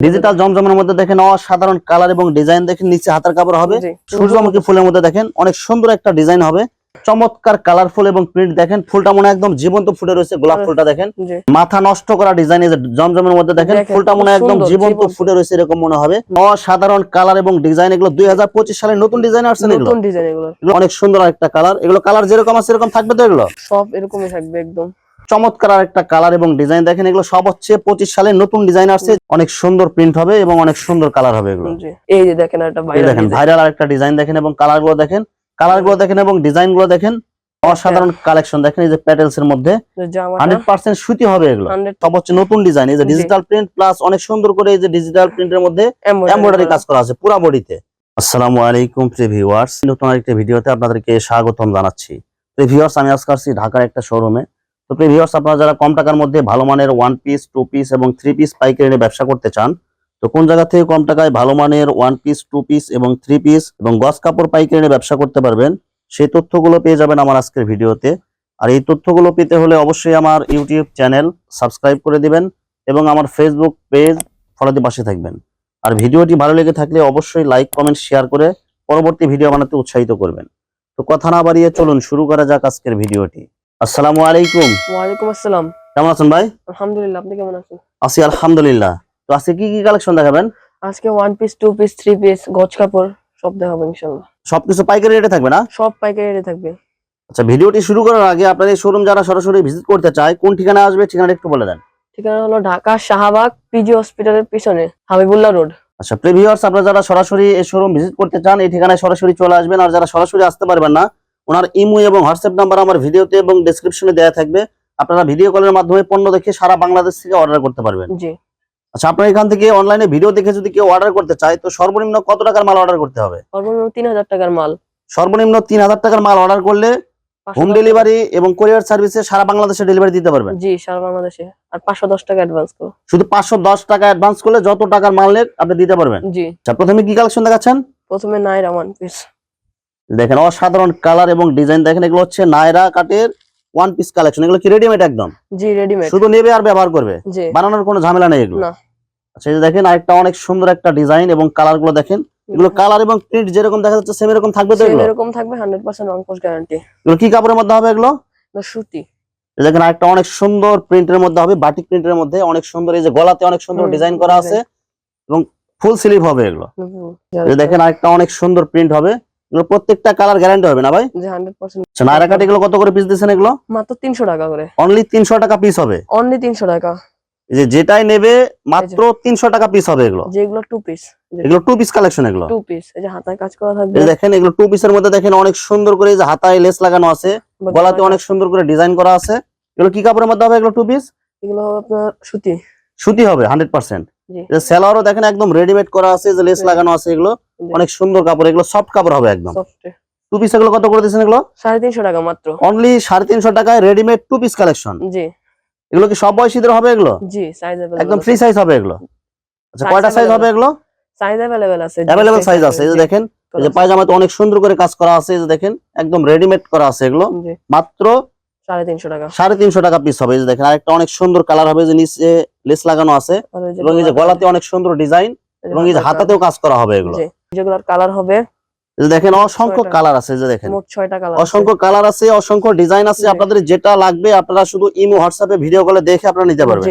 Digital জমজমের মধ্যে দেখেন অসাধারণ কালার এবং ডিজাইন দেখেন নিচে হাতের কাপড় হবে। সূর্যমুখী ফুলের মধ্যে দেখেন অনেক সুন্দর একটা ডিজাইন হবে। চমৎকার কালারফুল এবং প্রিন্ট দেখেন ফুলটা মনে একদম জীবন্ত ফুটে রয়েছে গোলাপ ফুলটা দেখেন। মাথা নষ্ট করা ডিজাইন জমজমের মধ্যে দেখেন ফুলটা মনে হয় একদম জীবন্ত। ফুটে রয়েছে এরকম মনে হবে। অসাধারণ কালার এবং ডিজাইন এগুলো দুই হাজার পঁচিশ সালের নতুন ডিজাইন আসছে এগুলো। অনেক সুন্দর একটা কালার এগুলো কালার যেরকম আছে এরকম থাকবে তো এগুলো? সব এরকমই থাকবে একদম। চমৎকার আর একটা কালার এবং ডিজাইন দেখেন এগুলো সব হচ্ছে পঁচিশ সালের নতুন ডিজাইন আসছে। অনেক সুন্দর প্রিন্ট হবে এবং অনেক সুন্দর কালার হবে এগুলো। এই যে দেখেন একটা ভাইরাল দেখেন ভাইরাল আর একটা ডিজাইন দেখেন এবং কালারগুলো দেখেন। কালারগুলো দেখেন এবং ডিজাইনগুলো দেখেন। অসাধারণ কালেকশন দেখেন এই যে প্যাটেলস এর মধ্যে। হান্ড্রেড পার্সেন্ট সুতি হবে এগুলো। সব হচ্ছে নতুন ডিজাইন এই যে ডিজিটাল প্রিন্ট প্লাস অনেক সুন্দর করে এই যে ডিজিটাল প্রিন্টের মধ্যে এমব্রয়ডারি কাজ করা আছে পুরো বডিতে। আসসালামু আলাইকুম ভিউয়ার্স নতুন আরেকটা ভিডিওতে আপনাদেরকে স্বাগতম জানাচ্ছি। ভিউয়ার্স আমি আজকে আসছি ঢাকার একটা শোরুমে তো প্রিয় ভিউয়ার্স আপনারা যারা কম টাকার মধ্যে ভালো মানের ওয়ান পিস টু পিস এবং থ্রি পিস পাইকারি নিয়ে ব্যবসা করতে চান, তো কোন জায়গা থেকে কম টাকায় ভালো মানের ওয়ান পিস টু পিস এবং থ্রি পিস এবং গস কাপড় পাইকারি নিয়ে ব্যবসা করতে পারবেন সেই তথ্যগুলো পেয়ে যাবেন আমার আজকের ভিডিওতে। আর এই তথ্যগুলো পেতে হলে অবশ্যই আমার ইউটিউব চ্যানেল সাবস্ক্রাইব করে দিবেন এবং আমার ফেসবুক পেজ ফলোতে পাশে থাকবেন। আর ভিডিওটি ভালো লেগে থাকলে অবশ্যই লাইক কমেন্ট শেয়ার করে পরবর্তী ভিডিও বানাতে উৎসাহিত করবেন। তো কথা না বাড়িয়ে চলুন, শুরু করা যাক আজকের ভিডিওটি। আসসালামু আলাইকুম। ওয়ালাইকুম আসসালাম। কেমন আছেন ভাই? আলহামদুলিল্লাহ আপনি কেমন আছেন? আছি আলহামদুলিল্লাহ। তো আজকে কি কি কালেকশন দেখাবেন? আজকে one piece two piece three piece গজ কাপড় সব দেখাবো সবকিছু পাইকারি রেটে থাকবে না? সব পাইকারি রেটে থাকবে। আচ্ছা ভিডিওটি শুরু করার আগে আপনাদের শোরুম যারা সরাসরি ভিজিট করতে চায় কোন ঠিকানা আসবে ঠিকানা একটু বলে দেন। ঠিকানা হলো ঢাকা শাহবাগ পিজি হসপিটালের পিছনে হাবিবুল্লাহ রোড। আচ্ছা প্রিভিউয়ার্স আপনারা যারা সরাসরি এই শোরুম ভিজিট করতে চান এই ঠিকানায় সরাসরি চলে আসবেন আর যারা সরাসরি আসতে পারবেন না ওনার ইমো এবং হোয়াটসঅ্যাপ নাম্বার আমার ভিডিওতে এবং ডেসক্রিপশনে দেওয়া থাকবে। আপনারা ভিডিও কলের মাধ্যমে পণ্য দেখে সারা বাংলাদেশ থেকে অর্ডার করতে পারবেন। জি। আচ্ছা আপনার এখান থেকে অনলাইনে ভিডিও দেখে যদি কেউ অর্ডার করতে চায় তো সর্বনিম্ন কত টাকার মাল অর্ডার করতে হবে? সর্বনিম্ন তিন হাজার টাকার মাল। সর্বনিম্ন তিন হাজার টাকার মাল অর্ডার করলে হোম ডেলিভারি এবং কোরিয়ার সার্ভিসে সারা বাংলাদেশে ডেলিভারি দিতে পারবেন। জি সারা বাংলাদেশে। আর পাঁচশো দশ টাকা অ্যাডভান্স করো। শুধু পাঁচশো দশ টাকা অ্যাডভান্স করলে যত টাকার মাল নেন আপনি দিতে পারবেন। জি। আচ্ছা প্রথমে কি কালেকশন দেখাচ্ছেন? প্রথমে নাইরা ওয়ান পিস দেখেন অসাধারণ কালার এবং ডিজাইন দেখেন এগুলো হচ্ছে নায়রা কাটের ওয়ান পিস কালেকশন এগুলো কি রেডিমেড একদম? জি রেডিমেড শুধু নেবে আর ব্যবহার করবে? বানানোর কোনো ঝামেলা নেই এগুলো। আচ্ছা এই যে দেখেন আরেকটা অনেক সুন্দর একটা ডিজাইন এবং কালারগুলো দেখেন। এগুলো কালার এবং প্রিন্ট যেরকম দেখা যাচ্ছে সেম এরকম থাকবে তো এগুলো? এরকম থাকবে হান্ড্রেড পার্সেন্ট অঙ্কশ গ্যারান্টি এগুলো কি কাপড়ের মধ্যে হবে এগুলো? না সুতি। দেখেন আরেকটা অনেক সুন্দর প্রিন্টের মধ্যে হবে বাটিক প্রিন্টের মধ্যে। অনেক সুন্দর এই যে গলাতে অনেক সুন্দর ডিজাইন করা আছে এবং ফুল স্লিভ হবে এগুলো। দেখেন আরেকটা অনেক সুন্দর প্রিন্ট হবে। প্রত্যেকটা কালার গ্যারান্টি হবে না ভাই? নায়রা কাট এগুলো কত করে পিস দিচ্ছেন এগুলো? মাত্র তিনশো টাকা করে। অনলি তিনশো টাকা পিস হবে? অনলি তিনশো টাকা। এই যে যেটাই নেবে মাত্র তিনশো টাকা পিস হবে এগুলো? যেগুলো টু পিস এগুলো টু পিস কালেকশন এগুলো? টু পিস এই যে হাতায় কাজ করা থাকবে। দেখেন এগুলো টু পিসের মধ্যে দেখেন অনেক সুন্দর করে এই যে হাতায় লেস লাগানো আছে। গলাতে অনেক সুন্দর করে ডিজাইন করা আছে। এগুলো কি কাপড়ের মধ্যে হবে এগুলো টু পিস এগুলো আপনার সুতি। সুতি হবে হান্ড্রেড পার্সেন্ট জি। সেলারও দেখেন একদম রেডিমেড করা আছে যে লেস লাগানো আছে এগুলো অনেক সুন্দর কাপড় এগুলো সফট কাপড় হবে একদম। টু পিস এগুলো কত করে দিচ্ছেন এগুলো? সাড়ে তিনশো টাকা মাত্র। অনলি সাড়ে তিনশো টাকায় রেডিমেড টু পিস কালেকশন জি। এগুলো কি সব বয়সীদের হবে এগুলো? জি সাইজ একদম ফ্রি সাইজ হবে এগুলো। আচ্ছা কয়টা সাইজ হবে এগুলো? সাইজ অ্যাভেলেবেল আছে। অ্যাভেলেবেল সাইজ আছে এই যে দেখেন এই যে পায়জামাতে অনেক সুন্দর করে কাজ করা আছে এই যে দেখেন একদম রেডিমেড করা আছে এগুলো। মাত্র সাড়ে তিনশো টাকা। পিস হবে এই যে দেখেন আরেকটা অনেক সুন্দর কালার হবে যে নিচে লেস লাগানো আছে এবং এই যে গলাতে অনেক সুন্দর ডিজাইন এবং এই যে হাতাতেও কাজ করা হবে এগুলো। যেগুলোর কালার হবে। দেখেন অসংখ্য কালার আছে যে দেখেন। অসংখ্য কালার আছে অসংখ্য ডিজাইন আছে আপনাদের যেটা লাগবে আপনারা শুধু ইমো হোয়াটসঅ্যাপে ভিডিও কলে দেখে আপনারা নিতে পারবেন।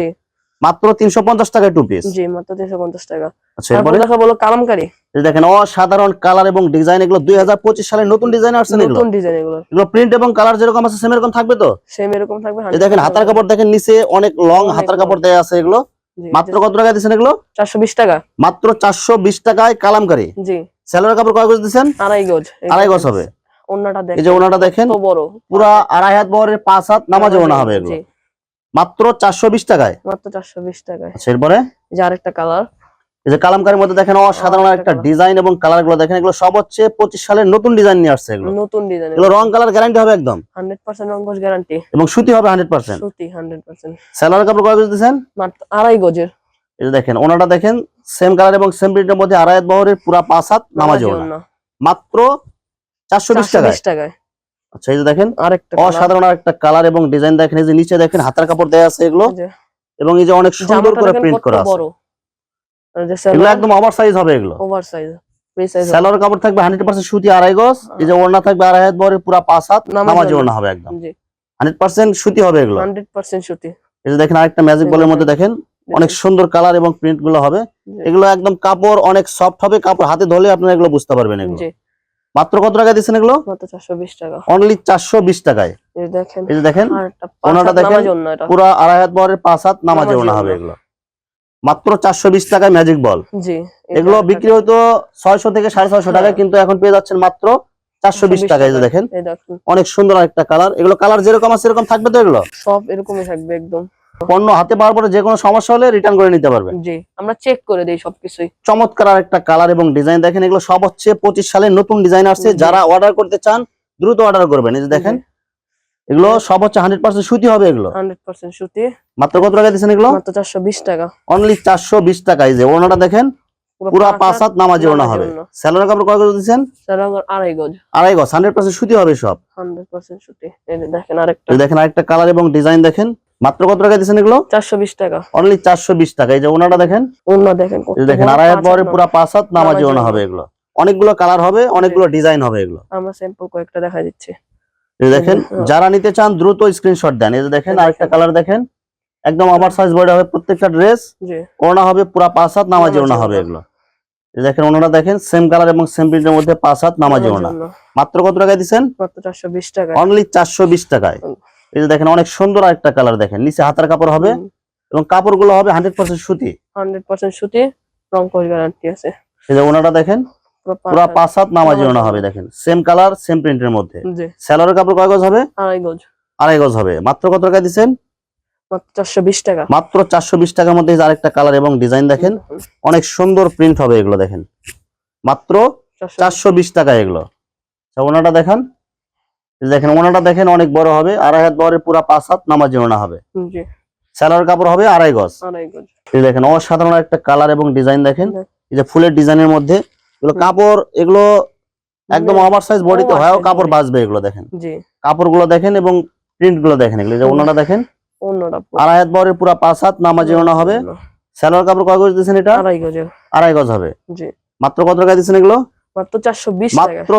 মাত্র তিনশো পঞ্চাশ টাকায় টু পিস জি মাত্র তিনশো পঞ্চাশ টাকা। আচ্ছা এরপরে দেখা বলো? কালামকারি এই দেখেন অসাধারণ কালার এবং ডিজাইন এগুলো দুই হাজার পঁচিশ সালের নতুন ডিজাইন আসছে এগুলো? নতুন ডিজাইন এগুলো। এগুলো প্রিন্ট এবং কালার যেরকম আছে সেম এরকম থাকবে তো? সেম এরকম থাকবে এই দেখেন হাতার কাপড় দেখেন নিচে অনেক লং হাতার কাপড় দেয়া আছে এগুলো। মাত্র কত টাকা দিচ্ছেন এগুলো? চারশো বিশ টাকা। মাত্র চারশো বিশ টাকায় কালামকারি জি। কাপড় কয় গজ দিচ্ছেন? আড়াই গজ। আড়াই দেখেন, গজ হবে। ওড়নাটা এই যে ওনাটা দেখেন তো বড়। পুরা আড়াই হাত বহরের পাঁচ হাত নামাজে ওনা হবে এগুলো। মাত্র চারশো বিশ টাকায়? মাত্র চারশো বিশ টাকায়। আচ্ছা এরপরে? এই যে আরেকটা কালার এই যে কালামকারির মধ্যে দেখেন অসাধারণ একটা ডিজাইন এবং কালারগুলো দেখেন এগুলো সব হচ্ছে পঁচিশ সালের নতুন ডিজাইন নিয়ে আসছে এগুলো। নতুন ডিজাইন। এগুলো রং কালার গ্যারান্টি হবে একদম? হান্ড্রেড পার্সেন্ট অঙ্কশ গ্যারান্টি এবং সুতি হবে হান্ড্রেড পার্সেন্ট? সুতি হান্ড্রেড পার্সেন্ট। সেলোয়ার কাপড় কয় গজ মাত্র আড়াই গজের। এই যে দেখেন ওনাটা দেখেন সেম কালার এবং সেম প্রিন্টের মধ্যে আড়াই বহরের পুরা পাঁচ হাত নামাজ। মাত্র চারশো বিশ চারশো টাকায়। বিশ টাকায়। আচ্ছা এই যে দেখেন আরেকটা। অসাধারণ একটা কালার এবং ডিজাইন দেখেন এই যে নিচে দেখেন হাতার কাপড় দেয়া আছে এগুলো। এবং এই যে অনেক সুন্দর করে প্রিন্ট করা আছে। এগুলো একদম ওভার সাইজ হবে এগুলো। ওভার সাইজ ফ্রি কাপড় থাকবে হান্ড্রেড পার্সেন্ট সুতি আড়াই গজ। এই যে ওড়না থাকবে আড়াই হাত বরের পুরা পাঁচ হাত নামাজি নামাজি ওড়না। ওড়না হবে একদম। জি। হান্ড্রেড পার্সেন্ট সুতি হবে এগুলো। হান্ড্রেড পার্সেন্ট সুতি। এই যে দেখেন আরেকটা ম্যাজিক এই বলের মধ্যে দেখেন অনেক সুন্দর কালার এবং প্রিন্টগুলো হবে। এগুলো একদম কাপড় অনেক সফট হবে কাপড় হাতে ধরলে আপনারা এগুলো বুঝতে পারবেন এগুলো। মাত্র কত টাকা দিচ্ছেন এগুলো? অনলি চারশো বিশ টাকায়। এই যে দেখেন ওনাটা পুরা আড়াই হাত বরের পাঁচ হাত নামাজি হবে এগুলো। মাত্র চারশো বিশ টাকায় ম্যাজিক বল এগুলো বিক্রি হয়তো ছয়শো থেকে সাড়ে ছয়শো টাকায় হ্যাঁ। কিন্তু এখন পেয়ে যাচ্ছেন মাত্র চারশো বিশ টাকায় দেখেন। অনেক সুন্দর একটা কালার এগুলো কালার যেরকম আছে সেরকম থাকবে তো এগুলো? সব এরকমই থাকবে একদম। পণ্য হাতে পাওয়ার পরে যে কোনো সমস্যা হলে রিটার্ন করে নিতে পারবেন জি আমরা চেক করে দেই সবকিছুই। চমৎকার আর একটা কালার এবং ডিজাইন দেখেন এগুলো সব হচ্ছে পঁচিশ সালে নতুন ডিজাইন আসছে। যারা অর্ডার করতে চান দ্রুত অর্ডার করবেন। এই যে দেখেন এগুলো সব হচ্ছে হান্ড্রেড পার্সেন্ট সুতি হবে এগুলো। হান্ড্রেড পার্সেন্ট সুতি। মাত্র কত টাকা দিচ্ছেন এগুলো? মাত্র চারশো বিশ টাকা। অনলি চারশো বিশ টাকা। এই যে ওনাটা দেখেন পুরা পাঁচ হাত নামাজি ওনা হবে। স্যালোর কাপড় কয় গজ দিচ্ছেন? আড়াই গজ। আড়াই গজ। হান্ড্রেড পার্সেন্ট সুতি হবে সব। হান্ড্রেড পার্সেন্ট সুতি। এই দেখেন আরেকটা। এই দেখেন আরেকটা কালার এবং ডিজাইন দেখেন। মাত্র কত টাকা দিচ্ছেন এগুলো? চারশো বিশ টাকা। অনলি চারশো বিশ টাকা। এই যে ওনাটা দেখেন? দেখেন দেখেন আড়াই হাত। পুরা পাঁচ হাত নামাজি ওনা হবে এগুলো। অনেকগুলো কালার হবে অনেকগুলো ডিজাইন হবে এগুলো। আমরা স্যাম্পল কয়েকটা দেখা দিচ্ছি। দেখেন যারা নিতে চান দ্রুত স্ক্রিনশট দেন। এই যে দেখেন আরেকটা কালার দেখেন। একদম ওভার সাইজ বডি হবে প্রত্যেকটা ড্রেস ওনা হবে পুরা পাঁচ হাত নামাজি ওনা হবে এগুলো। দেখেন ওনারা দেখেন সেম কালার এবং সেম প্রিন্টের মধ্যে পাঁচ হাত নামাজি ওনা। মাত্র কত টাকায় দিচ্ছেন মাত্র চারশো বিশ টাকা। অনলি চারশো বিশ টাকায়। এই যে দেখেন অনেক সুন্দর আরেকটা কালার দেখেন। নিচে হাতার কাপড় হবে এবং কাপড়গুলো হবে হান্ড্রেড পার্সেন্ট সুতি। হান্ড্রেড পার্সেন্ট সুতি রং গ্যারান্টি আছে। এই যে ওনাটা দেখেন পুরো পাঁচ হাত। নামাজি ওনা হবে। দেখেন। সেম কালার সেম প্রিন্টের মধ্যে। কাপড় কয় গজ হবে? আড়াই গজ। আড়াই গজ হবে। মাত্র কত টাকা দিচ্ছেন? মাত্র চারশো বিশ টাকার মধ্যে আরেকটা কালার এবং ডিজাইন দেখেন অনেক সুন্দর প্রিন্ট হবে এগুলো দেখেন। মাত্র চারশো বিশ। টাকা এগুলো। আচ্ছা, ওনাটা দেখান। দেখেন ওনাটা দেখেন অনেক বড় হবে আড়াই হাত বড় পুরা পাঁচ হাত নামাজি ওনা হবে। স্যালোর কাপড় হবে আড়াই গজ। আড়াই গজ। দেখেন অসাধারণ একটা কালার এবং ডিজাইন দেখেন। এই যে ফুলের ডিজাইনের মধ্যে এগুলো কাপড় এগুলো একদম ওভার সাইজ বডিতে হয়ও কাপড় বাঁচবে এগুলো দেখেন। জি। কাপড়গুলো দেখেন এবং প্রিন্টগুলো দেখেন এগুলো। ওনাটা দেখেন। আড়াই হাত বড় পুরা পাঁচ হাত নামাজি ওনা হবে। স্যালোর কাপড় কয় গজ দিচ্ছেন এটা? আড়াই গজের। আড়াই গজ হবে। মাত্র কত টাকা দিচ্ছেন এগুলো? মাত্র চারশো বিশ টাকা। মাত্র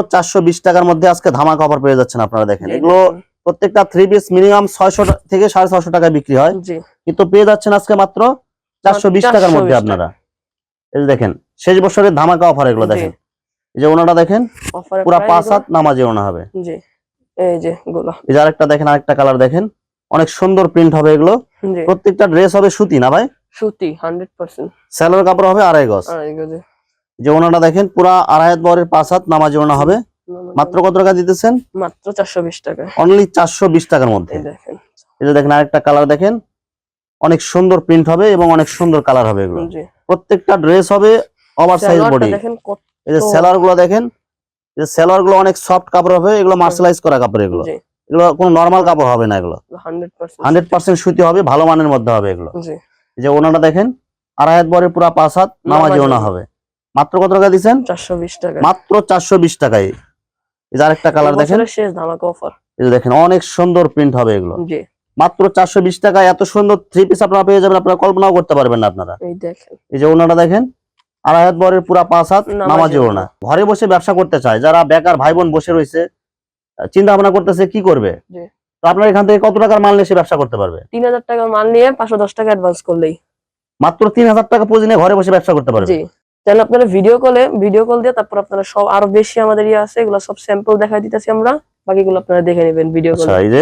টাকার মধ্যে আজকে ধামাকা অফার পেয়ে যাচ্ছেন আপনারা দেখেন। এগুলো প্রত্যেকটা থ্রি পিস মিনিমাম ছয়শো থেকে সাড়ে ছশো টাকায় বিক্রি হয়। কিন্তু পেয়ে যাচ্ছেন আজকে মাত্র টাকার মধ্যে আপনারা। এই যে দেখেন শেষ বছরের ধামাকা অফার এগুলো দেখেন। এই যে ওনাটা দেখেন পুরা পাঁচ হাত নামাজে ওনা হবে। জি। এই যে গুলো। এই যে আরেকটা দেখেন আরেকটা কালার দেখেন। অনেক সুন্দর প্রিন্ট হবে এগুলো। প্রত্যেকটা ড্রেস হবে সুতি না ভাই? সুতি হান্ড্রেড পার্সেন্ট স্যালোর কাপড় হবে আড়াই গজ। আড়াই গজে। যে ওনাটা দেখেন পুরা আড়াই হাত বরের পাঁচ হাত নামাজে ওনা হবে। মাত্র কত টাকা দিতেছেন? মাত্র চারশো বিশ টাকা। অনলি চারশো বিশ টাকার মধ্যে। এই দেখেন। আরেকটা কালার দেখেন। অনেক সুন্দর প্রিন্ট হবে এবং অনেক সুন্দর কালার হবে এগুলো। প্রত্যেকটা ড্রেস হবে ওভার সাইজ বডি এই যে সেলারগুলো দেখেন এই যে সেলারগুলো অনেক সফট কাপড় হবে এগুলো মার্শালাইজ করা কাপড় এগুলো। এগুলো কোনো নর্মাল কাপড় হবে না এগুলো। হান্ড্রেড পার্সেন্ট সুতি হবে ভালো মানের মধ্যে হবে এগুলো। জি। এই যে ওনাটা দেখেন আড়াই হাত বরে পুরা পাঁচ হাত নামাজি ওনা। হবে। মাত্র কত টাকা দিচ্ছেন চারশো বিশ টাকা মাত্র চারশো বিশ টাকায়। আরেকটা কালার দেখেন। শেষ ধামাকা অফার দেখেন অনেক সুন্দর প্রিন্ট হবে এগুলো। মাত্র চারশো বিশ টাকায় এত সুন্দর থ্রি পিস আপনারা পেয়ে যাবেন আপনারা কল্পনাও করতে পারবেন না আপনারা। এই যে ওনাটা দেখেন আড়াই হাত বরের পুরা পাঁচ হাত নামাজি ওনা। ঘরে বসে ব্যবসা করতে চায় যারা বেকার ভাই বোন বসে রয়েছে চিন্তা ভাবনা করতেছে কি করবে। তো আপনার এখান থেকে কত টাকার মাল নিয়ে সে ব্যবসা করতে পারবে? তিন হাজার টাকার মাল নিয়ে পাঁচশো দশ টাকা অ্যাডভান্স করলেই। মাত্র তিন হাজার টাকা পুঁজি নিয়ে ঘরে বসে ব্যবসা করতে পারবে? তাহলে আপনারা ভিডিও কলে ভিডিও কল দিয়ে তারপর আপনারা সব আরও বেশি আমাদের ইয়ে আছে এগুলো সব স্যাম্পল দেখাই দিতেছি আমরা বাকিগুলো আপনারা দেখে নেবেন ভিডিও কলে আচ্ছা এই যে?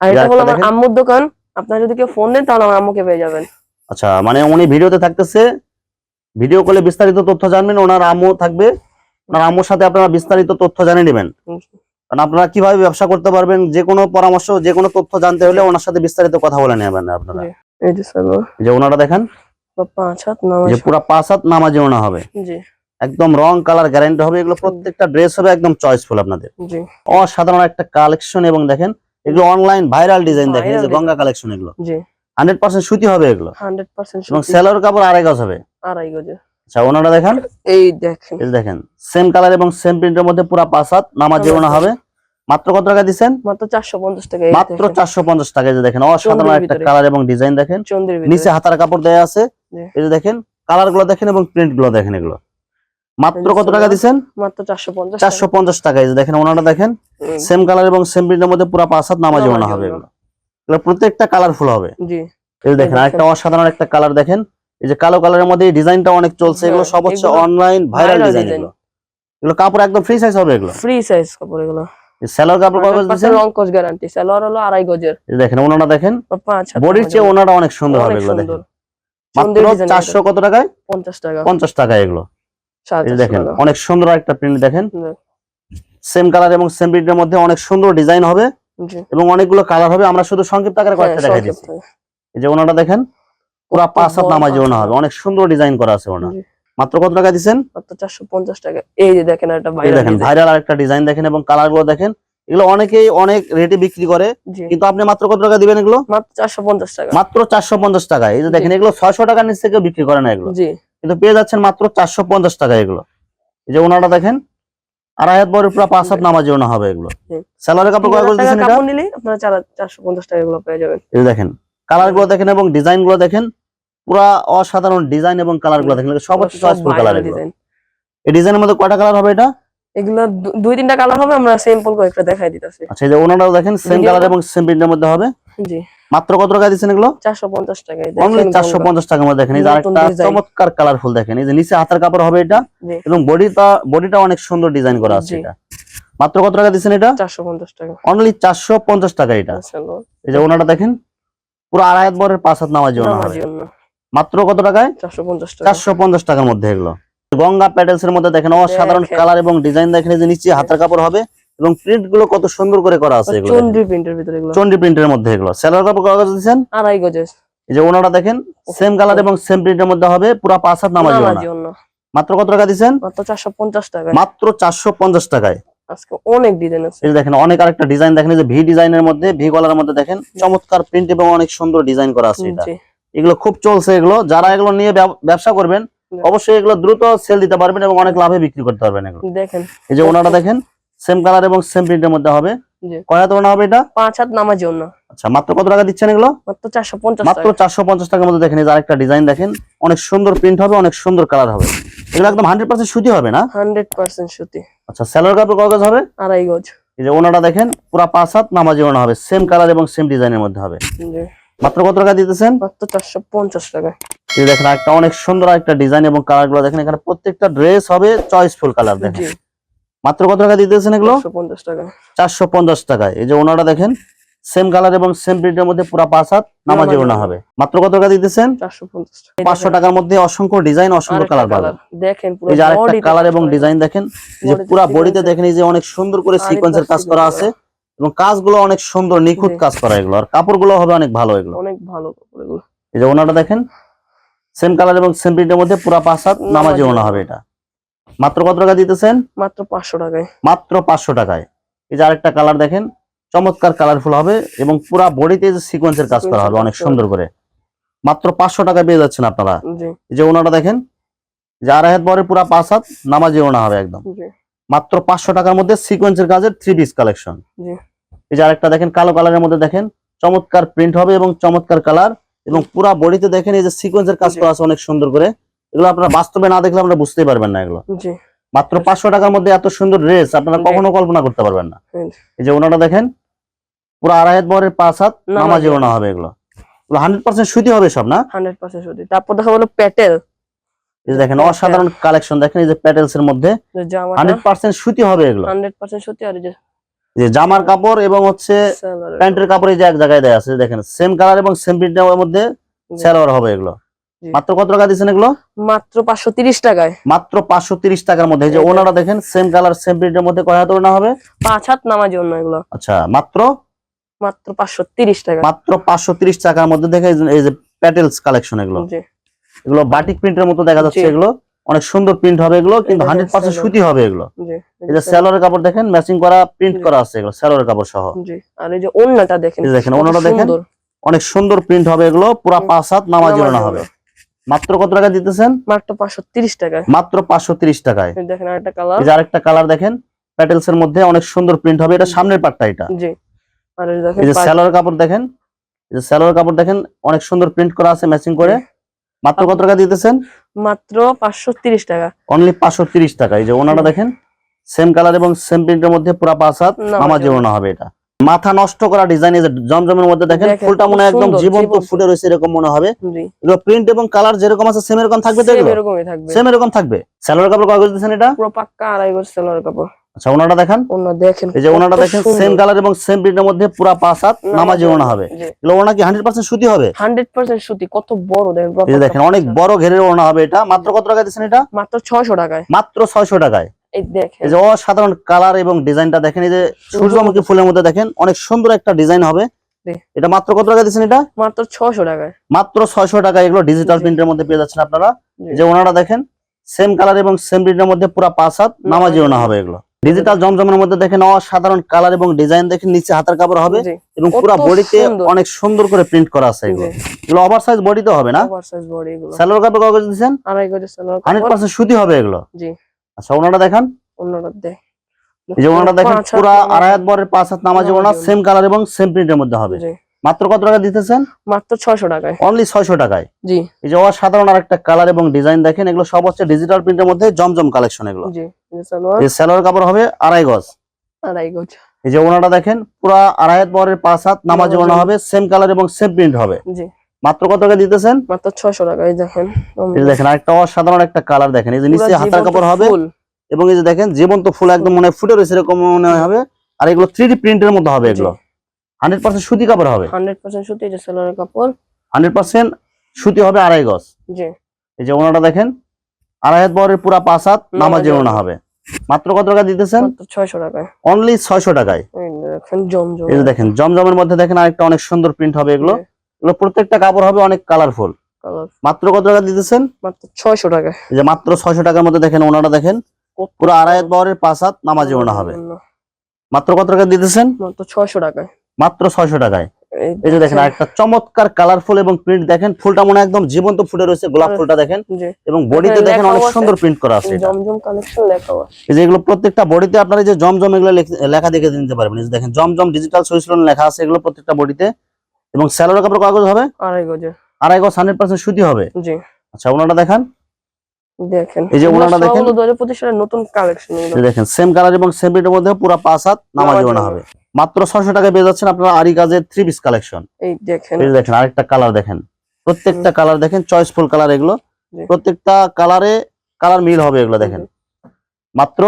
আর এটা হলো আমার আম্মুর দোকান আপনারা যদি কেউ ফোন দেন তাহলে আমার আম্মুকে পেয়ে যাবেন। আচ্ছা মানে উনি ভিডিওতে থাকতেছে ভিডিও কলে বিস্তারিত তথ্য জানবেন ওনার আম্মু থাকবে ওনার আম্মুর সাথে আপনারা বিস্তারিত তথ্য জানিয়ে নেবেন। কারণ আপনারা কীভাবে ব্যবসা করতে পারবেন যে কোনো পরামর্শ যে কোনো তথ্য জানতে হলে ওনার সাথে বিস্তারিত কথা বলে নেবেন আপনারা। এই যে স্যার এই যে ওনারা দেখেন পাঁচ হাত নামাজ পুরা পাঁচ হাত নামাজি ওনা হবে। জি। একদম রং কালার গ্যারান্টি হবে। এগুলো প্রত্যেকটা ড্রেস হবে একদম চয়েসফুল আপনাদের। অসাধারণ একটা কালেকশন এবং দেখেন এগুলো অনলাইন ভাইরাল ডিজাইন দেখেন এই যে গঙ্গা কালেকশন এগুলো। হান্ড্রেড পার্সেন্ট সুতি হবে এগুলো। এবং সেলোর কাপড় আড়াই গজ হবে। আড়াই গজে। আচ্ছা ওনারা দেখেন? এই দেখেন। দেখেন সেম কালার এবং সেম প্রিন্টের মধ্যে পুরা পাঁচ হাত নামাজ নামাজ হবে। মাত্র কত টাকা দিচ্ছেন? মাত্র চারশো পঞ্চাশ টাকা মাত্র দেখেন। চারশো পঞ্চাশ টাকা যে দেখেন অসাধারণ একটা কালার এবং ডিজাইন দেখেন। নিচে হাতার কাপড় দেয়া আছে। এই যে দেখেন কালারগুলো দেখেন এবং প্রিন্টগুলো দেখেন এগুলো। মাত্র কত টাকা দিচ্ছেন? মাত্র চারশো পঞ্চাশ চারশো পঞ্চাশ টাকা এই যে দেখেন ওনারা দেখেন। সেম কালার এবং সেম প্রিন্টের মধ্যে পুরো পাঁচ হাত নামাজি ওনা হবে এগুলো। এগুলো প্রত্যেকটা কালারফুল হবে। জি। এই দেখেন। আরেকটা অসাধারণ একটা কালার দেখেন। এই যে কালো কালারের মধ্যে এই ডিজাইনটা অনেক চলছে। এগুলো সব হচ্ছে অনলাইন ভাইরাল ডিজাইন এগুলো। এগুলো কাপড় একদম ফ্রি সাইজ হবে এগুলো। ফ্রি সাইজ কাপড় এগুলো। সেলার কাপড় রং কোচ গ্যারান্টি সালোয়ার হলো আড়াই গজের। দেখেন ওনারা দেখেন। বডির চেয়ে। ওনারা অনেক সুন্দর হবে এগুলো দেখেন। মাত্র সুন্দর design চারশো কত টাকায়? পঞ্চাশ টাকা। পঞ্চাশ টাকা এগুলো। দেখেন অনেক সুন্দর একটা প্রিন্ট দেখেন। সেম কালার এবং সেম প্রিন্টের মধ্যে অনেক সুন্দর ডিজাইন হবে এবং অনেকগুলো কালার হবে। আমরা শুধু সংক্ষিপ্ত আকারে হ্যাঁ, কয়েকটা দেখাই দিচ্ছি। এই যে ওনাটা দেখেন পুরা পাঁচ হাত নামাজি ওনা হবে। অনেক সুন্দর ডিজাইন করা আছে ওনা। মাত্র কত টাকা দিচ্ছেন? মাত্র চারশো পঞ্চাশ টাকা। এই যে দেখেন একটা ভাইরাল দেখেন ভাইরাল আরেকটা ডিজাইন দেখেন এবং কালারগুলো দেখেন। এগুলো অনেকেই অনেক রেটে বিক্রি করে। কিন্তু আপনি মাত্র কত টাকা দিবেন এগুলো? মাত্র চারশো পঞ্চাশ টাকা। মাত্র চারশো পঞ্চাশ টাকা। এই যে দেখেন এগুলো ছয়শো টাকার নিচ থেকে বিক্রি করে না এগুলো। জি। কিন্তু পেয়ে যাচ্ছেন মাত্র চারশো পঞ্চাশ টাকা এগুলো। এই যে ওনাটা দেখেন আড়াই হাত বড় পুরো পাঁচ হাত নামাজি ওনা হবে এগুলো। স্যালারি কাপড় কয় দিচ্ছেন এটা? কাপড় নিলেই আপনারা চার চারশো পঞ্চাশ টাকা এগুলো পেয়ে যাবেন। এই দেখেন কালারগুলো দেখেন এবং ডিজাইনগুলো দেখেন। পুরা অসাধারণ ডিজাইন এবং কালারগুলো দেখেন সব হচ্ছে চয়েসফুল কালার এই ডিজাইনের মধ্যে কয়টা কালার হবে এটা? এগুলো দুই তিনটা কালার হবে আমরা সিম্পল কয়েকটা দেখাই দিতেছি। আচ্ছা এই যে ওনাটাও দেখেন সেম কালার এবং সেম প্রিন্টের মধ্যে হবে? জি। মাত্র কত টাকা দিচ্ছেন এগুলো? চারশো পঞ্চাশ টাকা অনলি চারশো পঞ্চাশ টাকার মধ্যে দেখেন। এই যে আরেকটা চমৎকার কালারফুল দেখেন। এই যে নিচে হাতের কাপড় হবে এটা এবং বডিটা বডিটা অনেক সুন্দর ডিজাইন করা আছে এটা। মাত্র কত টাকা দিচ্ছেন এটা? চারশো পঞ্চাশ টাকা। অনলি চারশো পঞ্চাশ টাকা এটা। এই যে ওনাটা দেখেন পুরো আড়াই বরের পাঁচ হাত নামাজি ওনা হবে। মাত্র কত টাকায়? চারশো পঞ্চাশ টাকার মধ্যে এগুলো। গঙ্গা প্যাটেলস এর মধ্যে দেখেন অসাধারণ কালার এবং ডিজাইন দেখেন যে নিচে হাতের কাপড় হবে এবং প্রিন্টগুলো কত সুন্দর করে করা আছে এগুলো দেখেন। প্রিন্টের ভিতরে এগুলো। চন্ডি প্রিন্টের মধ্যে এগুলো। সেলার কাপড় কত দিচ্ছেন? আড়াই গজের। এই যে ওনাটা দেখেন সেম কালার এবং সেম প্রিন্টের মধ্যে হবে পুরো পাঁচ হাত নামাজি ওনা। মাত্র কত টাকা দিচ্ছেন? মাত্র চারশো পঞ্চাশ টাকা মাত্র চারশো পঞ্চাশ টাকায়। আজকে অনেক ডিজাইন আছে। এই দেখেন অনেক আরেকটা ডিজাইন দেখেন যে ভি ডিজাইনের মধ্যে ভি গলার মধ্যে দেখেন চমৎকার প্রিন্ট এবং অনেক সুন্দর ডিজাইন করা আছে এটা। এগুলো খুব চলছে এগুলো। যারা এগুলো নিয়ে ব্যবসা করবেন অবশ্যই এগুলো দ্রুত সেল দিতে পারবেন এবং অনেক লাভে বিক্রি করতে পারবেন এগুলো। দেখেন। এই যে ওনাটা দেখেন সেম কালার এবং সেম প্রিন্টের মধ্যে হবে। কয় হাত ওনা হবে এটা? পাঁচ হাত আচ্ছা মাত্র কত টাকা দিচ্ছেন এগুলো? মাত্র চারশো পঞ্চাশ মাত্র টাকা। চারশো পঞ্চাশ টাকার মধ্যে দেখেন এই আরেকটা ডিজাইন দেখেন অনেক সুন্দর প্রিন্ট হবে অনেক সুন্দর কালার হবে। এগুলো একদম হান্ড্রেড পার্সেন্ট সুতি হবে না? হান্ড্রেড পার্সেন্ট সুতি। আচ্ছা কাপড় গজ হবে? আড়াই গজ। এই যে ওনাটা দেখেন পুরো পাঁচ হাত নামাজি ওনা হবে সেম কালার এবং সেম ডিজাইনের মধ্যে হবে। জি। মাত্র কত টাকা দিতেছেন? মাত্র চারশো পঞ্চাশ টাকা। এই দেখেন একটা অনেক সুন্দর একটা ডিজাইন এবং কালারগুলো দেখেন এখানে প্রত্যেকটা ড্রেস হবে চয়েসফুল কালার দেখেন। মাত্র কত টাকা দিতেছেন এগুলো? চারশো পঞ্চাশ টাকা। চারশো পঞ্চাশ টাকায় এই যে ওনাটা দেখেন সেম কালার এবং সেম প্রিন্টের মধ্যে পুরো পাঁচ হাত নামাজি ওনা হবে। মাত্র কত টাকা দিতেছেন? পাঁচশো টাকার মধ্যে অসংখ্য ডিজাইন অসংখ্য কালার পাবেন। দেখেন পুরো এই যে আরেকটা কালার এবং ডিজাইন দেখেন যে পুরো বডিতে দেখেন। এই যে অনেক সুন্দর করে সিকোয়েন্সের কাজ করা। আছে। এবং কাজগুলো অনেক সুন্দর নিখুঁত কাজ করা এগুলো। আর কাপড়গুলো হবে অনেক ভালো এগুলো। অনেক ভালো কাপড় এই যে ওনাটা দেখেন সেম কালার এবং সেম প্রিন্টের মধ্যে পুরো পাঁচ হাত নামাজি ওনা হবে এটা। মাত্র কত টাকা দিতেছেন? মাত্র পাঁচশো টাকায়। মাত্র পাঁচশো টাকায়। এই যে আরেকটা কালার দেখেন চমৎকার কালারফুল হবে এবং পুরা বডিতে যে সিকোয়েন্সের কাজ করা হবে অনেক সুন্দর করে। মাত্র পাঁচশো টাকা পেয়ে যাচ্ছেন আপনারা। জি। এই যে ওনাটা দেখেন যে আড়াই হাত পরে পুরা পাঁচ হাত নামাজি ওনা হবে একদম। জি। মাত্র পাঁচশো টাকার মধ্যে সিকোয়েন্সের কাজের থ্রি পিস কালেকশন জি। এই যে আরেকটা দেখেন কালো কালারের মধ্যে দেখেন চমৎকার প্রিন্ট হবে এবং চমৎকার কালার এবং পুরা বডিতে দেখেন এই যে সিকোয়েন্সের কাজ। করা আছে অনেক সুন্দর করে। এগুলো আপনারা বাস্তবে না দেখলে আপনারা বুঝতেই পারবেন না এগুলো। মাত্র পাঁচশো টাকার মধ্যে এত সুন্দর ড্রেস আপনারা কখনো কল্পনা করতে পারবেন না। এই যে ওনাটা দেখেন পুরো আড়াই হাত বরের পাঁচ হাত নামাজি। ওনা হবে এগুলো। হান্ড্রেড পার্সেন্ট সুতি হবে সব না? হান্ড্রেড পার্সেন্ট সুতি। তারপর দেখা হলো প্যাটেল এই দেখেন অসাধারণ কালেকশন দেখেন এই যে প্যাটেলস এর মধ্যে হান্ড্রেড পার্সেন্ট সুতি হবে এগুলো। হান্ড্রেড পার্সেন্ট সুতি আর যে যে জামার কাপড় এবং হচ্ছে প্যান্টের কাপড়। এই যে এক জায়গায় দেয়া আছে দেখেন সেম কালার এবং সেম প্রিন্টের মধ্যে জি। সালোয়ার হবে এগুলো। মাত্র কত টাকা দিচ্ছেন এগুলো? মাত্র পাঁচশো তিরিশ টাকায়। মাত্র পাঁচশো তিরিশ টাকার মধ্যে। যে ওনারা দেখেন সেম কালার সেম প্রিন্টের মধ্যে কয় হাত ওড়না হবে? পাঁচ হাত নামাজি অন্য এগুলো। আচ্ছা মাত্র? মাত্র পাঁচশো তিরিশ টাকা। মাত্র পাঁচশো তিরিশ টাকার মধ্যে দেখে এই যে- প্যাটেলস কালেকশন এগুলো। এগুলো বাটিক প্রিন্টের মতো দেখা যাচ্ছে এগুলো। অনেক সুন্দর প্রিন্ট হবে এগুলো কিন্তু হান্ড্রেড পার্সেন্ট সুতি হবে এগুলো। এই যে স্যালোয়ারের কাপড় দেখেন ম্যাচিং করা প্রিন্ট করা আছে এগুলো স্যালোয়ারের কাপড় সহ। আর এই যে অন্যটা দেখেন দেখেন, দেখেন। অনেক সুন্দর প্রিন্ট হবে এগুলো পুরা পাঁচ হাত নামাজি নামাজি ওড়না হবে। মাত্র কত টাকা দিতেছেন? মাত্র পাঁচশো তিরিশ টাকায়। মাত্র পাঁচশো তিরিশ টাকায়। এই দেখেন আরেকটা কালার এই যে আরেকটা কালার দেখেন প্যাটেলস এর মধ্যে অনেক সুন্দর প্রিন্ট হবে এটা সামনের পাটটা এটা। জি আর এই দেখেন এই যে স্যালোয়ার কাপড় দেখেন এই যে স্যালোয়ার কাপড় দেখেন অনেক সুন্দর প্রিন্ট করা আছে ম্যাচিং করে। মাত্র কত টাকা দিতেছেন? মাত্র পাঁচশো তিরিশ টাকা। অনলি পাঁচশো তিরিশ টাকা। এই যে ওনাটা দেখেন সেম কালার এবং সেম প্রিন্টের মধ্যে পুরা পাঁচ হাত আমার। ওড়না হবে এটা। মাথা নষ্ট করা ডিজাইন এই যে জমজমের মধ্যে দেখেন ফুলটা মনে হয় একদম জীবন্ত। ফুটে রয়েছে এরকম মনে হবে। জি। এগুলো প্রিন্ট এবং কালার যেরকম আছে সেম এরকম থাকবে তো এরকমই থাকবে। সেম এরকম থাকবে। সেলোর কাপড় কয় গজ দিচ্ছেন এটা? পুরো পাক্কা আড়াই গজ সেলোয়ার কাপড়। আচ্ছা ওনাটা দেখেন। দেখেন এই যে ওনাটা দেখেন সেম কালার এবং সেম প্রিন্টের মধ্যে পুরো পাঁচ হাত নামাজি ওড়না হবে। এগুলো ওনা কি হান্ড্রেড পার্সেন্ট সুতি হবে? হান্ড্রেড পার্সেন্ট সুতি কত বড় দেখেন এই দেখেন অনেক বড় ঘেরের ওড়না হবে এটা। মাত্র কত টাকা দিচ্ছেন এটা? মাত্র ছয়শো টাকায়। মাত্র ছয়শো টাকায়। এই দেখেন। এই যে অসাধারণ কালার এবং ডিজাইনটা দেখেন এই যে সূর্যমুখী ফুলের মধ্যে দেখেন অনেক সুন্দর একটা ডিজাইন হবে। এটা মাত্র কত টাকা দিচ্ছেন এটা? মাত্র ছয়শো টাকায়। মাত্র ছয়শো টাকা এগুলো ডিজিটাল প্রিন্টের মধ্যে পেয়ে যাচ্ছেন আপনারা। এই যে ওনারা দেখেন সেম কালার এবং সেম প্রিন্টের মধ্যে পুরো পাঁচ হাত নামাজি ওনা হবে এগুলো। ডিজিটাল জমজমের মধ্যে দেখেন অসাধারণ কালার এবং ডিজাইন দেখেন নিচে হাতের কাপড় হবে এবং পুরো বডিতে অনেক সুন্দর করে প্রিন্ট করা আছে এগুলো। এগুলো ওভার সাইজ বডিতে হবে না? ওভারসাইজ বডি এগুলো। স্যালোর কাপড় কাগজ দিচ্ছেন আড়াই গজের সেলোয়ার হান্ড্রেড কাপড় পার্সেন্ট সুতি হবে এগুলো? জি। আচ্ছা ওনাটা দেখান। অন্যটা দেখ এই যে ওনাটা দেখেন পুরা আড়াই হাত বরের পাঁচ হাত নামাজি ওনা সেম কালার এবং সেম প্রিন্টের মধ্যে হবে। জি। মাত্র কত টাকা দিতেছেন? মাত্র ছয়শো টাকায়। অনলি ছয়শো টাকায়? জি। এই যে অসাধারণ আর একটা কালার এবং ডিজাইন দেখেন এগুলো সব হচ্ছে ডিজিটাল প্রিন্টের মধ্যে জমজম কালেকশন এগুলো। জি সালোয়ার। কাপড় হবে আড়াই গজ। আড়াই গজ। এই যে ওনাটা দেখেন পুরা আড়াই হাত বরের পাঁচ হাত নামাজি ওনা হবে। সেম কালার এবং সেম প্রিন্ট হবে। জি। মাত্র কত টাকা দিতেছেন? মাত্র ছয়শো টাকায় দেখেন। এই দেখেন আরেকটা অসাধারণ একটা কালার দেখেন। এই যে নিচে হাতার কাপড় হবে এবং এই যে দেখেন জীবন্ত ফুল একদম মনে হয় ফুটে রয়েছে এরকম মনে হবে। আর এগুলো থ্রি প্রিন্টের মধ্যে হবে এগুলো। হান্ড্রেড পার্সেন্ট সুতি কাপড় হবে? হান্ড্রেড পার্সেন্ট সুতি যে সেলোয়ারের কাপড়। হান্ড্রেড পার্সেন্ট সুতি হবে আড়াই গজ? জি। এই যে ওনাটা দেখেন আড়াই হাত বরের পুরা পাঁচ হাত নামাজি ওনা হবে। মাত্র কত টাকা দিতেছেন? ছয়শো টাকায়। অনলি ছয়শো টাকায়। এই দেখেন জমজমের মধ্যে দেখেন আরেকটা অনেক সুন্দর প্রিন্ট হবে এগুলো। এগুলো প্রত্যেকটা কাপড় হবে অনেক কালারফুল মাত্র কত টাকা দিতেছেন? মাত্র ছয়শো টাকায়। এই যে মাত্র ছয়শো টাকার মধ্যে দেখেন ওনাটা দেখেন পুরো আড়াই হাত বরের পাঁচ হাত নামাজি ওনা হবে। মাত্র কত টাকা দিতেছেন? মাত্র ছয়শো টাকায়। মাত্র ছয়শো টাকায়। এই যে দেখেন আরেকটা চমৎকার কালারফুল এবং প্রিন্ট দেখেন ফুলটা মনে একদম জীবন্ত ফুটে রয়েছে গোলাপ। ফুলটা দেখেন। এবং বডিতে দেখেন অনেক সুন্দর প্রিন্ট করা আছে। জমজম কালেকশন আছে। এই যে এগুলো প্রত্যেকটা বডিতে আপনারা যে জমজম এগুলো লেখা দেখে নিতে পারবেন। এই যে দেখেন জমজম ডিজিটাল সলিউশন লেখা আছে এগুলো প্রত্যেকটা বডিতে। এবং স্যালোর কাপড় কাগজ হবে? আড়াই গজে। আড়াই গজ হান্ড্রেড পার্সেন্ট সুতি হবে? জি। আচ্ছা ওনাটা দেখান। দেখেন। এই যে ওনাটা দেখেন। সবগুলো দু হাজার পঁচিশ সালের নতুন কালেকশন দেখেন সেম কালার এবং সেম প্রিন্টের মধ্যে পুরো পাঁচ হাত নামাজ নামাজি ওনা হবে। মাত্র ছশো টাকায় পেয়ে যাচ্ছেন আপনারা আরি কাজের থ্রি পিস কালেকশন এই দেখেন। দেখেন আরেকটা কালার দেখেন। প্রত্যেকটা কালার দেখেন চয়েসফুল কালার এগুলো। প্রত্যেকটা কালারে কালার মিল হবে এগুলো দেখেন। মাত্র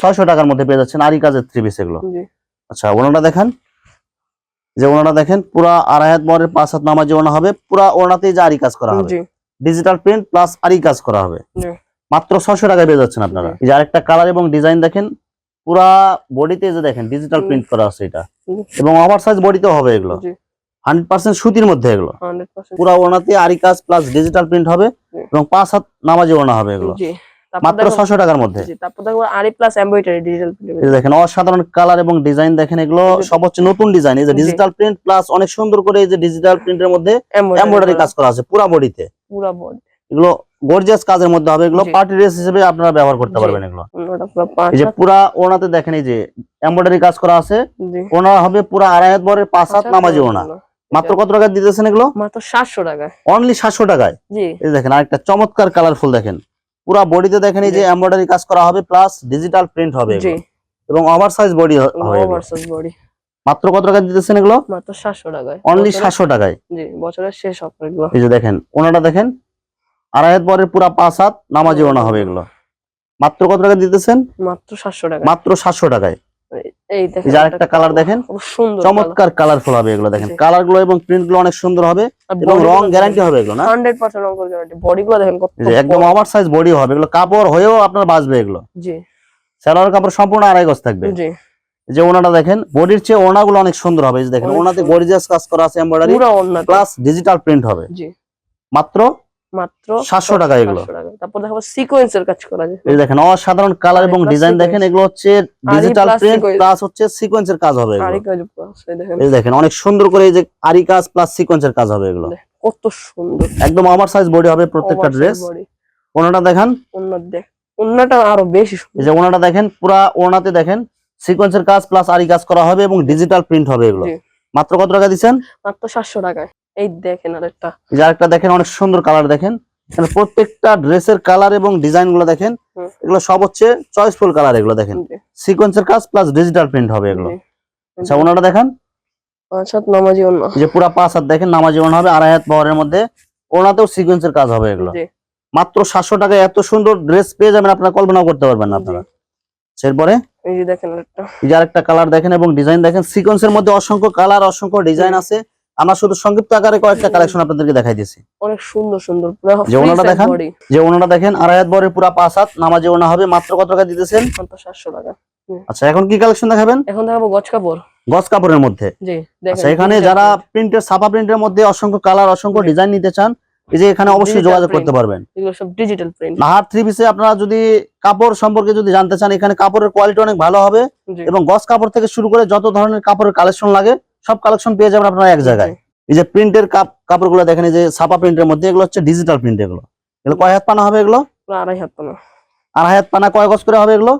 ছয়শো টাকার মধ্যে পেয়ে যাচ্ছেন আরি কাজের থ্রি পিস এগুলো। আচ্ছা ওনাটা দেখেন। যে ওনাটা দেখেন পুরা আড়াই হাত বরের পাঁচ হাত নামাজি ওনা হবে পুরা ওনাতেই যে আরি কাজ করা হবে। ডিজিটাল প্রিন্ট প্লাস আরি কাজ করা হবে। মাত্র ছশো টাকায় পেয়ে যাচ্ছেন আপনারা। এই যে আরেকটা কালার এবং ডিজাইন দেখেন পুরা বডিতে যে দেখেন ডিজিটাল প্রিন্ট করা আছে এটা। এবং ওভার সাইজ বডিতেও হবে এগুলো। হান্ড্রেড পার্সেন্ট সুতির মধ্যে এগুলো। পুরা ওনাতে আরি কাজ প্লাস ডিজিটাল প্রিন্ট হবে এবং পাঁচ হাত নামাজি ওনা হবে এগুলো। মাত্র ছশো টাকার মধ্যে। দেখেন অসাধারণ কালার এবং ডিজাইন দেখেন এগুলো। জি। সব হচ্ছে নতুন ডিজাইন এই যে ডিজিটাল প্রিন্ট প্লাস অনেক সুন্দর করে এই যে ডিজিটাল প্রিন্টের মধ্যে এমব্রয়ডারি কাজ করা আছে পুরা বডিতে। পুরো বডি এগুলো গর্জিয়াস কাজের মধ্যে হবে এগুলো। পার্টি ড্রেস হিসেবে আপনারা ব্যবহার করতে পারবেন এগুলো। এই যে পুরা ওনাতে দেখেন এই যে এমব্রয়ডারি কাজ করা আছে ওনা হবে পুরা আড়াই হাত বরের পাঁচ হাত নামাজি ওনা। মাত্র কত টাকা দিতেছেন এগুলো? মাত্র সাতশো টাকায়। অনলি সাতশো টাকায়? জি। এই দেখেন আরেকটা চমৎকার কালারফুল দেখেন। পুরা বডিতে দেখেন এই যে। এমব্রয়ডারি কাজ করা হবে প্লাস ডিজিটাল প্রিন্ট হবে জি। এবং ওভার সাইজ বডি হবে। ওভারসাইজ বডি মাত্র কত টাকা দিতেছেন এগুলো? মাত্র সাতশো টাকায়। অনলি বছরে- সাতশো টাকায়। জি বছরের শেষ অফার এগুলো। এই যে দেখেন ওনাটা দেখেন আড়াই হাত বরের পুরা পাঁচ হাত নামাজি ওনা হবে এগুলো। মাত্র কত টাকা দিতেছেন? মাত্র সাতশো টাকা। মাত্র সাতশো টাকায়। এই যে আরেকটা কালার দেখেন? চমৎকার কালারফুল হবে এগুলো দেখেন। কালারগুলো এবং প্রিন্টগুলো অনেক সুন্দর হবে এবং রং গ্যারান্টি হবে এগুলো না? হান্ড্রেড পার্সেন্ট রং গ্যারান্টি বডি গুলো দেখেন কত একদম। ওভার সাইজ বডি হবে এগুলো কাপড় হয়েও আপনার বাঁচবে এগুলো। জি। কাপড় সম্পূর্ণ আড়াই গজ থাকবে। জি। যে ওনাটা দেখেন বডির চেয়ে ওনাগুলো অনেক সুন্দর হবে। এই যে দেখেন ওনাতে। গর্জিয়াস কাজ করা আছে এমব্রয়ডারি পুরো প্লাস ডিজিটাল প্রিন্ট হবে। জি। মাত্র মাত্র 700 টাকা এগুলো। 700 টাকা। তারপর দেখাবো সিকোয়েন্সের কাজ করা যায়। এই দেখেন অসাধারণ কালার এবং ডিজাইন দেখেন এগুলো হচ্ছে ডিজিটাল প্রিন্ট প্লাস হচ্ছে সিকোয়েন্সের কাজ হবে এগুলো। আরি কাজ আছে দেখেন। এই দেখেন অনেক সুন্দর করে এই যে আরি কাজ প্লাস সিকোয়েন্সের কাজ হবে এগুলো। কত সুন্দর। একদম আমার সাইজ বডি হবে প্রত্যেকটা ড্রেস ওনাটা দেখেন। দেখ আরও বেশি এই যে ওনাটা দেখেন পুরা ওনাতে দেখেন সিকোয়েন্সের কাজ প্লাস আরি কাজ করা হবে এবং ডিজিটাল প্রিন্ট হবে এগুলো। মাত্র কত টাকা দিচ্ছেন? মাত্র সাতশো টাকায়। এই দেখেন আরেকটা। এই আরেকটা দেখেন অনেক সুন্দর কালার দেখেন। এখানে প্রত্যেকটা ড্রেসের কালার এবং ডিজাইনগুলো দেখেন। এগুলো সব হচ্ছে চয়েসফুল কালার এগুলো দেখেন। সিকোয়েন্সের কাজ প্লাস ডিজিটাল প্রিন্ট হবে এগুলো। আচ্ছা ওনাটা দেখেন। পাঁচ হাত নামাজি যে পুরা পাঁচ হাত দেখেন নামাজি ওনা হবে আড়াই হাত পাওয়ারের মধ্যে। ওনাতেও সিকোয়েন্সের কাজ হবে এগুলো। মাত্র সাতশো টাকায় এত সুন্দর ড্রেস পেয়ে যাবেন আপনারা কল্পনাও করতে পারবেন না আপনারা। এরপরে? এই যে দেখেন একটা এই যে আরেকটা কালার দেখেন এবং ডিজাইন দেখেন। সিকোয়েন্সের মধ্যে অসংখ্য কালার অসংখ্য ডিজাইন আছে। আমরা শুধু সংক্ষিপ্ত আকারে কয়েকটা কালেকশন আপনাদেরকে দেখাই দিয়েছি। অনেক সুন্দর সুন্দর। যে ওনাটা দেখান। যে ওনাটা দেখেন আড়াই হাত বরের পুরা পাঁচ হাত নামাজি ওনা হবে মাত্র কত টাকা দিতেছেন? সাতশো টাকা। আচ্ছা এখন কি কালেকশন দেখাবেন? এখন দেখাবো গজ কাপড়। গজ কাপড়ের মধ্যে। আচ্ছা এখানে যারা প্রিন্টের ছাপা প্রিন্টের মধ্যে অসংখ্য কালার অসংখ্য ডিজাইন নিতে চান এই যে এখানে অবশ্যই যোগাযোগ করতে পারবেন। এগুলো সব ডিজিটাল প্রিন্ট নাহার থ্রি পিসে আপনারা যদি কাপড় সম্পর্কে যদি জানতে চান এখানে কাপড়ের কোয়ালিটি অনেক ভালো হবে এবং গজ কাপড় থেকে শুরু করে যত ধরনের কাপড়ের কালেকশন লাগে সব কালেকশন পেয়ে যাবেন আপনারা এক জায়গায়। এই যে প্রিন্টের কাপ কাপড়গুলো দেখেন এই যে ছাপা প্রিন্টের মধ্যে এগুলো হচ্ছে ডিজিটাল প্রিন্ট এগুলো। এগুলো কয় হাত পানা হবে এগুলো? আড়াই হাত পানা। আড়াই হাত পানা কয় গজ করে হবে এগুলো?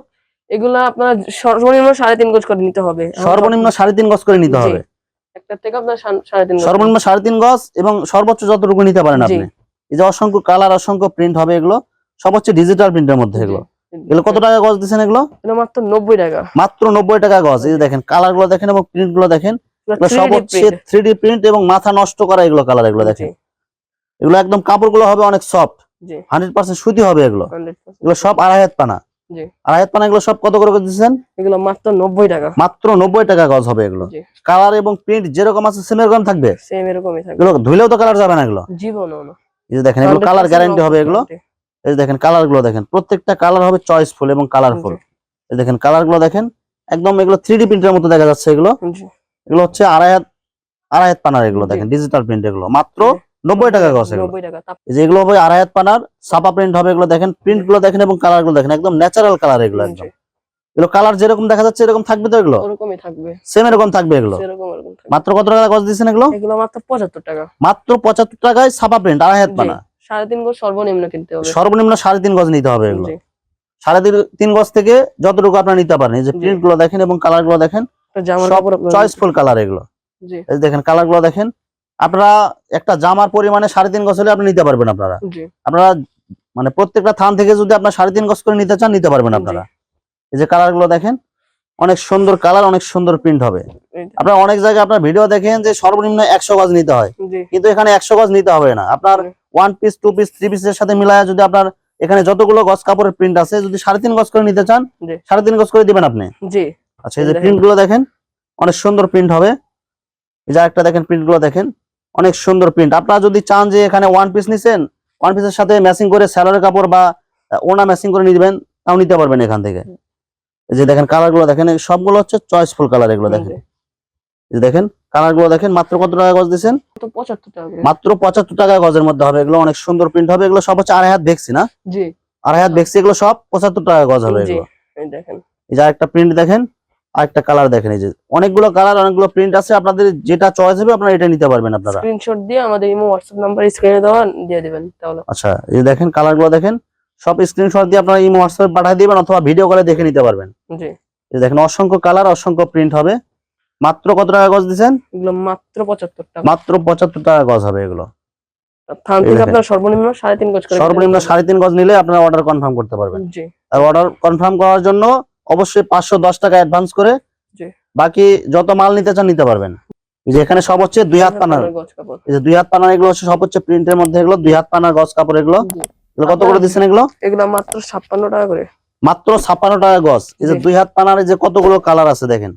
এগুলো আপনার সর্বনিম্ন সাড়ে তিন গজ করে নিতে হবে। সর্বনিম্ন সাড়ে তিন গজ করে নিতে হবে? একটা থেকে আপনার সান- সাড়ে তিন গজ। সর্বনিম্ন সাড়ে তিন গজ এবং সর্বোচ্চ যতটুকু নিতে পারেন আপনি। এই যে অসংখ্য কালার অসংখ্য প্রিন্ট হবে এগুলো। সব হচ্ছে ডিজিটাল প্রিন্টের মধ্যে এগুলো। এগুলো কত টাকা গজ দিচ্ছেন এগুলো? মাত্র নব্বই টাকা। মাত্র নব্বই টাকা গজ। এই যে দেখেন কালারগুলো দেখেন এবং প্রিন্টগুলো দেখেন। সব হচ্ছে থ্রি ডি প্রিন্ট এবং মাথা নষ্ট করা এগুলো কালার এগুলো দেখেন। এগুলো একদম কাপড় হবে অনেক সফট হান্ড্রেড পার্সেন্ট সুতি হবে এগুলো। এগুলো সব আড়াই হাত পানা। আড়াই হাত পানা এগুলো সব কত করে দিচ্ছেন এগুলো মাত্র নব্বই টাকা। মাত্র নব্বই টাকা গজ হবে এগুলো। কালার এবং প্রিন্ট যেরকম আছে সেম এরকম থাকবে? সেম এরকমই থাকবে। এগুলো ধুইলেও তো কালার যাবে না এগুলো। জীবনও না। এই যে দেখেন এগুলো কালার 100% গ্যারান্টি হবে এগুলো। এই যে দেখেন কালারগুলো দেখেন। প্রত্যেকটা কালার হবে চয়েসফুল এবং কালারফুল এই দেখেন কালারগুলো দেখেন। একদম এগুলো থ্রি ডি প্রিন্টের মতো দেখা যাচ্ছে এগুলো। এগুলো হচ্ছে আড়াই হাত আড়াই হাত পানার এগুলো দেখেন ডিজিটাল প্রিন্ট এগুলো। মাত্র নব্বই টাকা গছ এগুলো। নব্বই টাকা তাপ- এই যে এগুলো হবে আড়াই হাত পানার ছাপা প্রিন্ট হবে এগুলো দেখেন প্রিন্টগুলো দেখেন এবং কালারগুলো দেখেন একদম ন্যাচারাল কালার এগুলো একদম। এগুলো কালার যেরকম দেখা যাচ্ছে এরকম থাকবে তো এগুলো? ওরকমই থাকবে। সেম এরকম থাকবে এগুলো? মাত্র কত টাকা গছ দিচ্ছেন এগুলো? এগুলো মাত্র পঁচাত্তর টাকা। মাত্র পঁচাত্তর টাকায় ছাপা প্রিন্ট আড়াই হাত পানা। সাড়ে তিন গজ সর্বনিম্ন কিনতে হবে। সর্বনিম্ন সাড়ে তিন গজ নিতে হবে এগুলো। জি, সাড়ে তিন- তিন গজ থেকে যতটুকু আপনারা নিতে পারেন এই যে প্রিন্টগুলো দেখেন এবং কালারগুলো দেখেন সব কাপড় আপনার চয়েসফুল কালার এগুলো। জি। এই যে দেখেন কালারগুলো দেখেন আপনারা একটা জামার পরিমাণে সাড়ে তিন গজ হলে আপনি নিতে পারবেন আপনারা। আপনারা মানে প্রত্যেকটা থান থেকে যদি আপনার সাড়ে তিন গজ করে নিতে চান নিতে পারবেন আপনারা। এই যে কালারগুলো দেখেন অনেক সুন্দর কালার অনেক সুন্দর প্রিন্ট হবে। আপনারা অনেক জায়গায় আপনার ভিডিও দেখেন যে সর্বনিম্ন একশো গজ নিতে হয়। কিন্তু এখানে একশো গজ নিতে হবে না। আপনার one piece two piece three পিসের সাথে মিলায় যদি আপনার এখানে যতগুলো গজ কাপড়ের প্রিন্ট আছে যদি সাড়ে তিন গজ করে নিতে চান সাড়ে তিন গজ করে দিবেন আপনি। জি। আচ্ছা এই যে প্রিন্টগুলো দেখেন অনেক সুন্দর প্রিন্ট হবে। এই যে একটা দেখেন প্রিন্টগুলো দেখেন অনেক সুন্দর প্রিন্ট আপনারা যদি চান যে এখানে ওয়ান পিস নিছেন ওয়ান পিসের সাথে ম্যাচিং করে স্যালোয়ারের কাপড় বা ওনা ম্যাচিং করে নিবেন তাও নিতে পারবেন এখান থেকে। এই যে দেখেন কালারগুলো দেখেন সবগুলো হচ্ছে চয়েসফুল কালার এগুলো দেখেন। এই যে দেখেন কালারগুলো দেখেন মাত্র কত টাকা গজ দিচ্ছেন মাত্র পঁচাত্তর টাকা মাত্র পঁচাত্তর টাকা গজের মধ্যে হবে। এগুলো অনেক সুন্দর প্রিন্ট হবে। এগুলো সব হচ্ছে আড়াই হাত দেখছি না? জি। আড়াই হাত দেখছি এগুলো সব পঁচাত্তর টাকা গজ হবে এগুলো। এই দেখেন। এই যে আরেকটা প্রিন্ট দেখেন আরেকটা কালার দেখেন এই যে। অনেকগুলো কালার অনেকগুলো প্রিন্ট আছে। আপনাদের যেটা চয়েস হবে আপনারা এটা নিতে পারবেন আপনারা। স্ক্রিনশট দিয়ে আমাদের ইমো হোয়াটসঅ্যাপ নাম্বার স্ক্রিনে দেওয়া দিয়ে দিবেন তাহলে। আচ্ছা এই যে দেখেন কালারগুলো দেখেন সব স্ক্রিনশট দিয়ে আপনারা ইমো হোয়াটসঅ্যাপে পাঠিয়ে দিবেন অথবা ভিডিও কলে দেখে নিতে পারবেন। জি। এই যে দেখেন অসংখ্য কালার অসংখ্য প্রিন্ট হবে। মাত্র কত টাকা গজ দিচ্ছেন? এগুলো মাত্র পঁচাত্তর টাকা। মাত্র পঁচাত্তর টাকা গজ হবে এগুলো। থান থেকে। আপনার সর্বনিম্ন সাড়ে তিন গজ করে সর্বনিম্ন কিনতে হবে। সাড়ে তিন গজ নিলে আপনারা অর্ডার কনফার্ম করতে পারবেন। জি। আর অর্ডার কনফার্ম করার জন্য অবশ্যই পাঁচশো দশ টাকা অ্যাডভান্স করে বাকি যত মাল নিতে চান নিতে পারবেন। যে এখানে সব হচ্ছে দুই হাত পানার যে দুই হাত পানার এগুলো হচ্ছে সব হচ্ছে প্রিন্টের মধ্যে এগুলো দুই হাত পানার গজ কাপড় এগুলো। এগুলো কত করে দিচ্ছেন এগুলো? এগুলো মাত্র ছাপ্পান্ন টাকা করে। মাত্র ছাপ্পান্ন টাকা গজ। এই যে দুই হাত পানার এই যে কতগুলো কালার আছে দেখেন।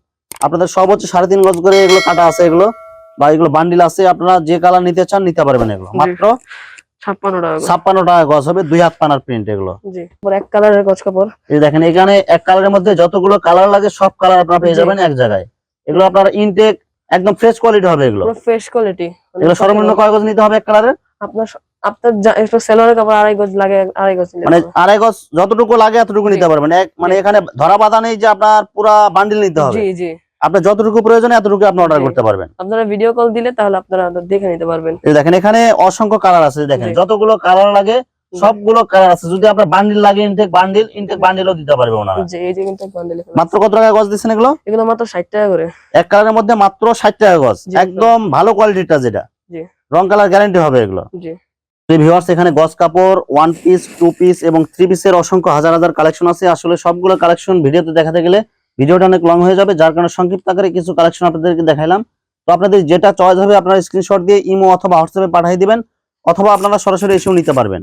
আপনাদের সব হচ্ছে সাড়ে তিন গজ করে এগুলো কাটা আছে এগুলো। বা এগুলো বান্ডিল আছে আপনারা যে কালার নিতে চান নিতে পারবেন এগুলো। মাত্র ছাপ্পান্ন টাকা করে ছাপ্পান্ন টাকা গজ হবে দুই হাত পানার প্রিন্ট এগুলো। এক কালারের গজ কাপড়। দেখেন এখানে এক কালারের মধ্যে যতগুলো কালার লাগে সব কালার আপনারা পেয়ে যাবেন এক জায়গায়। এগুলো আপনার ইনটেক একদম ফ্রেশ কোয়ালিটি হবে এগুলো। ফ্রেশ কোয়ালিটি এগুলো সর্বনিম্ন কয় গজ নিতে হবে এক কালারের? আপনার আপনার যা- একটু সেলোয়ারের কাপড় আড়াই গজ লাগে আড়াই গজ নিলে মানে আড়াই গজ যতটুকু লাগে এতটুকু। নিতে পারবেন। মানে এখানে ধরা বাঁধা নেই যে আপনার পুরা বান্ডিল নিতে হবে। জি জি। আপনার যতটুকু প্রয়োজন এতটুকু আপনি অর্ডার করতে পারবেন। আপনারা ভিডিও কল দিলে তাহলে আপনারা দেখে নিতে পারবেন। এই দেখেন এখানে অসংখ্য কালার আছে দেখেন। যতগুলো কালার লাগে সবগুলো কালার আছে। যদি আপনার বান্ডিল লাগে ইনটেক বান্ডিল ইনটেক বান্ডিলও দিতে পারবে ওনারা। জি এই যে কিন্তু বান্ডেল মাত্র কত টাকা গজ দিচ্ছেন এগুলো? এগুলো মাত্র ষাট টাকা করে। এক কালারের মধ্যে মাত্র ষাট টাকা গজ। একদম। ভালো কোয়ালিটিটা যেটা। জি। রং কালার গ্যারান্টি হবে এগুলো। জি। ভিউয়ার্স এখানে গস কাপড় ওয়ান পিস টু পিস এবং থ্রি পিসের অসংখ্য হাজার হাজার কালেকশন আছে। আসলে সবগুলো কালেকশন ভিডিওতে দেখাতে গেলে ভিডিওটা অনেক লং হয়ে যাবে, যার কারণে সংক্ষিপ্ত আকারে কিছু কালেকশন আপনাদেরকে দেখাইলাম। তো আপনাদের যেটা চয়েস হবে, আপনারা স্ক্রিনশট দিয়ে ইমো অথবা হোয়াটসঅ্যাপে পাঠিয়ে দিবেন, অথবা আপনারা সরাসরি এসেও নিতে পারবেন।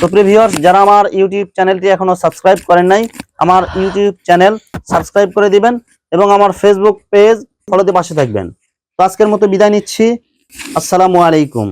তো প্রিয় ভিউয়ার্স যারা আমার ইউটিউব চ্যানেলটি এখনও সাবস্ক্রাইব করেন নাই, আমার ইউটিউব চ্যানেল সাবস্ক্রাইব করে দিবেন এবং আমার ফেসবুক পেজ ফলোতে পাশে থাকবেন। তো আজকের মতো বিদায় নিচ্ছি। আসসালামু আলাইকুম।